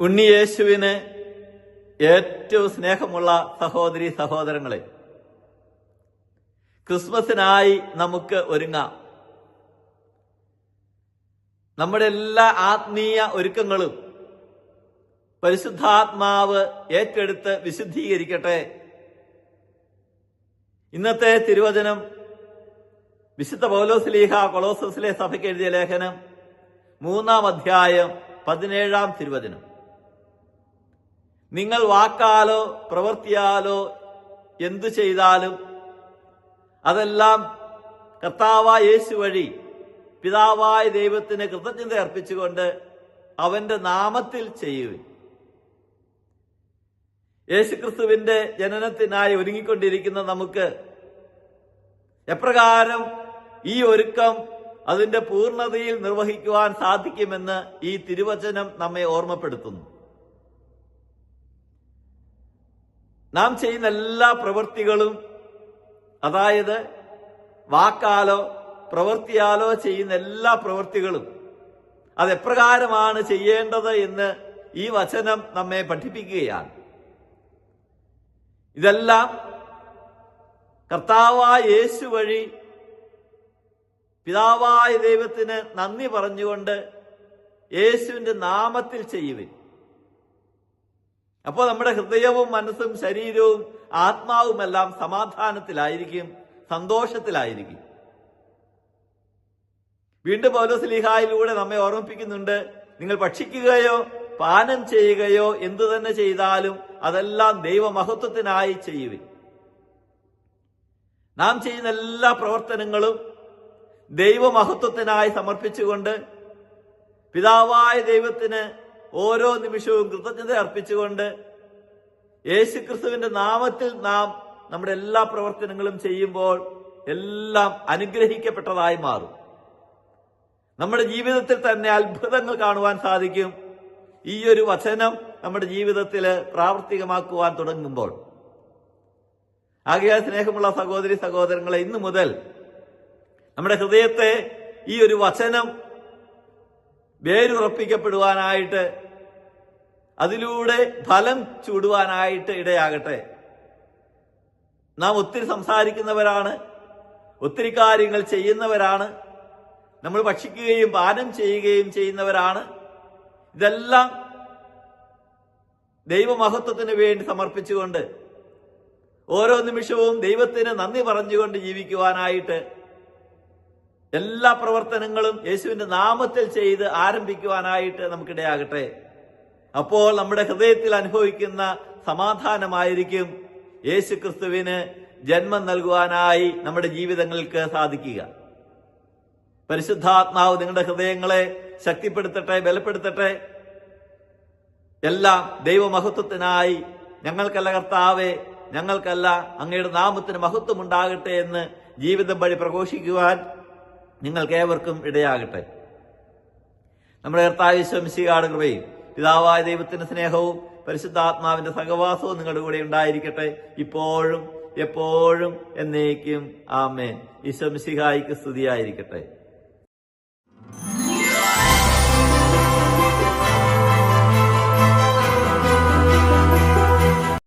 ഉണ്ണിയേശുവിന് ഏറ്റവും സ്നേഹമുള്ള സഹോദരി സഹോദരങ്ങളെ ക്രിസ്മസിനായി നമുക്ക് ഒരുങ്ങാം. നമ്മുടെ എല്ലാ ആത്മീയ ഒരുക്കങ്ങളും പരിശുദ്ധാത്മാവ് ഏറ്റെടുത്ത് വിശുദ്ധീകരിക്കട്ടെ. ഇന്നത്തെ തിരുവചനം വിശുദ്ധ പൗലോസ്ലീഹ കൊളോസസിലെ സഭയ്ക്ക് എഴുതിയ ലേഖനം മൂന്നാം അധ്യായം പതിനേഴാം തിരുവചനം. നിങ്ങൾ വാക്കാലോ പ്രവൃത്തിയാലോ എന്തു ചെയ്താലും അതെല്ലാം കർത്താവായ യേശു വഴി പിതാവായ ദൈവത്തിന് കൃതജ്ഞത അർപ്പിച്ചുകൊണ്ട് അവന്റെ നാമത്തിൽ ചെയ്യുവിൻ. യേശുക്രിസ്തുവിന്റെ ജനനത്തിനായി ഒരുങ്ങിക്കൊണ്ടിരിക്കുന്ന നമുക്ക് എപ്രകാരം ഈ ഒരുക്കം അതിന്റെ പൂർണതയിൽ നിർവഹിക്കുവാൻ സാധിക്കുമെന്ന് ഈ തിരുവചനം നമ്മെ ഓർമ്മപ്പെടുത്തുന്നു. നാം ചെയ്യുന്ന എല്ലാ പ്രവൃത്തികളും അതായത് വാക്കാലോ പ്രവൃത്തിയാലോ ചെയ്യുന്ന എല്ലാ പ്രവൃത്തികളും അതെപ്രകാരമാണ് ചെയ്യേണ്ടത് എന്ന് ഈ വചനം നമ്മെ പഠിപ്പിക്കുകയാണ്. ഇതെല്ലാം കർത്താവായ യേശു വഴി പിതാവായ ദൈവത്തിന് നന്ദി പറഞ്ഞുകൊണ്ട് യേശുവിന്റെ നാമത്തിൽ ചെയ്യുവിൻ. അപ്പോൾ നമ്മുടെ ഹൃദയവും മനസ്സും ശരീരവും ആത്മാവുമെല്ലാം സമാധാനത്തിലായിരിക്കും സന്തോഷത്തിലായിരിക്കും. വീണ്ടും പൗലോസ്ലിഹായിലൂടെ നമ്മെ ഓർമ്മിപ്പിക്കുന്നുണ്ട് നിങ്ങൾ ഭക്ഷിക്കുകയോ പാനം ചെയ്യുകയോ എന്തു തന്നെ ചെയ്താലും അതെല്ലാം ദൈവമഹത്വത്തിനായി ചെയ്യുവിൻ. നാം ചെയ്യുന്ന എല്ലാ പ്രവർത്തനങ്ങളും ദൈവമഹത്വത്തിനായി സമർപ്പിച്ചുകൊണ്ട് പിതാവായ ദൈവത്തിന് ഓരോ നിമിഷവും കൃതജ്ഞത അർപ്പിച്ചുകൊണ്ട് യേശുക്രിസ്തുവിന്റെ നാമത്തിൽ നാം നമ്മുടെ എല്ലാ പ്രവർത്തനങ്ങളും ചെയ്യുമ്പോൾ എല്ലാം അനുഗ്രഹിക്കപ്പെട്ടതായി മാറും. നമ്മുടെ ജീവിതത്തിൽ തന്നെ അത്ഭുതങ്ങൾ കാണുവാൻ സാധിക്കും. ഈ ഒരു വചനം നമ്മുടെ ജീവിതത്തിൽ പ്രാവർത്തികമാക്കുവാൻ തുടങ്ങുമ്പോൾ. ആകയാൽ സ്നേഹമുള്ള സഹോദരി സഹോദരങ്ങളെ ഇന്നു മുതൽ നമ്മുടെ ഹൃദയത്തെ ഈ ഒരു വചനം വേരുറപ്പിക്കപ്പെടുവാനായിട്ട് അതിലൂടെ ഫലം ചൂടുവാനായിട്ട് ഇടയാകട്ടെ. നാം ഒത്തിരി സംസാരിക്കുന്നവരാണ് ഒത്തിരി കാര്യങ്ങൾ ചെയ്യുന്നവരാണ് നമ്മൾ ഭക്ഷിക്കുകയും പാനം ചെയ്യുകയും ചെയ്യുന്നവരാണ്. ഇതെല്ലാം ദൈവമഹത്വത്തിന് വേണ്ടി സമർപ്പിച്ചുകൊണ്ട് ഓരോ നിമിഷവും ദൈവത്തിന് നന്ദി പറഞ്ഞുകൊണ്ട് ജീവിക്കുവാനായിട്ട് എല്ലാ പ്രവർത്തനങ്ങളും യേശുവിന്റെ നാമത്തിൽ ചെയ്ത് ആരംഭിക്കുവാനായിട്ട് നമുക്കിടയാകട്ടെ. അപ്പോൾ നമ്മുടെ ഹൃദയത്തിൽ അനുഭവിക്കുന്ന സമാധാനമായിരിക്കും യേശു ക്രിസ്തുവിന് ജന്മം നൽകുവാനായി നമ്മുടെ ജീവിതങ്ങൾക്ക് സാധിക്കുക. പരിശുദ്ധാത്മാവ് നിങ്ങളുടെ ഹൃദയങ്ങളെ ശക്തിപ്പെടുത്തട്ടെ ബലപ്പെടുത്തട്ടെ. എല്ലാം ദൈവമഹത്വത്തിനായി ഞങ്ങൾക്കല്ല കർത്താവെ ഞങ്ങൾക്കല്ല അങ്ങയുടെ നാമത്തിന് മഹത്വം ഉണ്ടാകട്ടെ എന്ന് ജീവിതം വഴി പ്രഘോഷിക്കുവാൻ നിങ്ങൾക്ക് ഏവർക്കും ഇടയാകട്ടെ. നമ്മുടെ കർത്താവ് ശംശികാട് കൃപയും പിതാവായ ദൈവത്തിന്റെ സ്നേഹവും പരിശുദ്ധാത്മാവിന്റെ സഹവാസവും നിങ്ങളുടെ കൂടെ ഉണ്ടായിരിക്കട്ടെ. ഇപ്പോഴും എപ്പോഴും എന്നേക്കും ആമേൻ. ഈശ്വംശിഹായിക്ക് സ്തുതിയായിരിക്കട്ടെ.